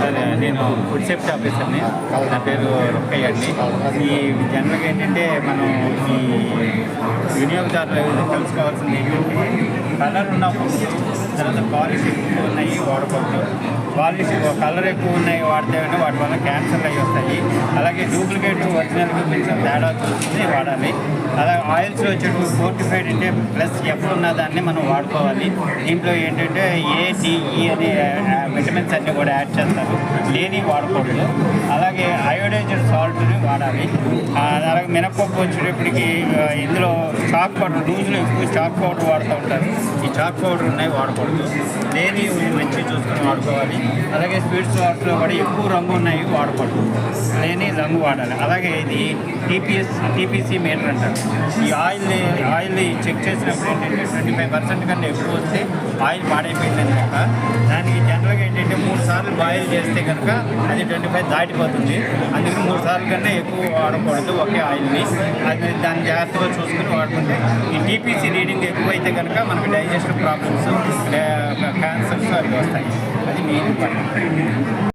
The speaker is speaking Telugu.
సరే నేను ఫుడ్ సేఫ్టీ ఆఫీసర్ని. నా పేరు రొక్కయ్య అండి. ఈ జనరల్గా ఏంటంటే మనం ఈ వినియోగదారులు తెలుసుకోవాల్సింది ఏంటంటే కలర్ ఉన్నప్పుడు తర్వాత క్వాలిటీ ఎక్కువ ఉన్నాయి వాడకూడదు క్వాలిటీ కలర్ ఎక్కువ ఉన్నాయి వాడితే వాటి వల్ల క్యాన్సర్ అయ్యి వస్తాయి. అలాగే డూప్లికేట్ ఒరిజినల్కి కొంచెం తేడా చూసుకుని వాడాలి. అలాగే ఆయిల్స్ వచ్చేటప్పుడు ఫోర్టిఫైడ్ అంటే ప్లస్ ఎఫ్ ఉన్న దాన్ని మనం వాడుకోవాలి. దీంట్లో ఏంటంటే ఏ డిఈ e అనే విటమిన్స్ అన్నీ కూడా యాడ్ చేస్తారు. లేని వాడకూడదు. అలాగే అయోడైజ్డ్ సాల్ట్ని వాడాలి. అలాగే మినపప్పు వచ్చేటప్పటికి ఇందులో చాక్ పౌడర్ లూజ్లో ఎక్కువ చాక్ పౌడర్ వాడుతూ ఉంటారు. చాక్ పౌడర్ ఉన్నాయి వాడకూడదు లేని మంచి చూసుకొని వాడుకోవాలి. అలాగే స్వీట్స్ సాల్ట్లో కూడా ఎక్కువ రంగు ఉన్నాయి వాడకూడదు లేని రంగు వాడాలి. అలాగే ఇది టీపీఎస్ టీపీసీ మీటర్ అంటారు. ఈ ఆయిల్ ఆయిల్ చెక్ చేసినప్పుడు ఏంటంటే ట్వంటీ ఫైవ్ పర్సెంట్ కన్నా ఎక్కువ వస్తే ఆయిల్ పాడైపోయిందని కనుక దానికి జనరల్గా ఏంటంటే మూడు సార్లు బాయిల్ చేస్తే కనుక అది ట్వంటీ ఫైవ్ దాటిపోతుంది. అందుకని మూడు సార్లు కన్నా ఎక్కువ వాడకూడదు ఒకే ఆయిల్ని. అది దాన్ని జాగ్రత్తగా చూసుకుని వాడుకుంటే ఈ టీపీసీ రీడింగ్ ఎక్కువైతే కనుక మనకు డైజెస్టివ్ ప్రాబ్లమ్స్ క్యాన్సర్స్ అవి వస్తాయి అది మెయిన్ ఇంపార్టెంట్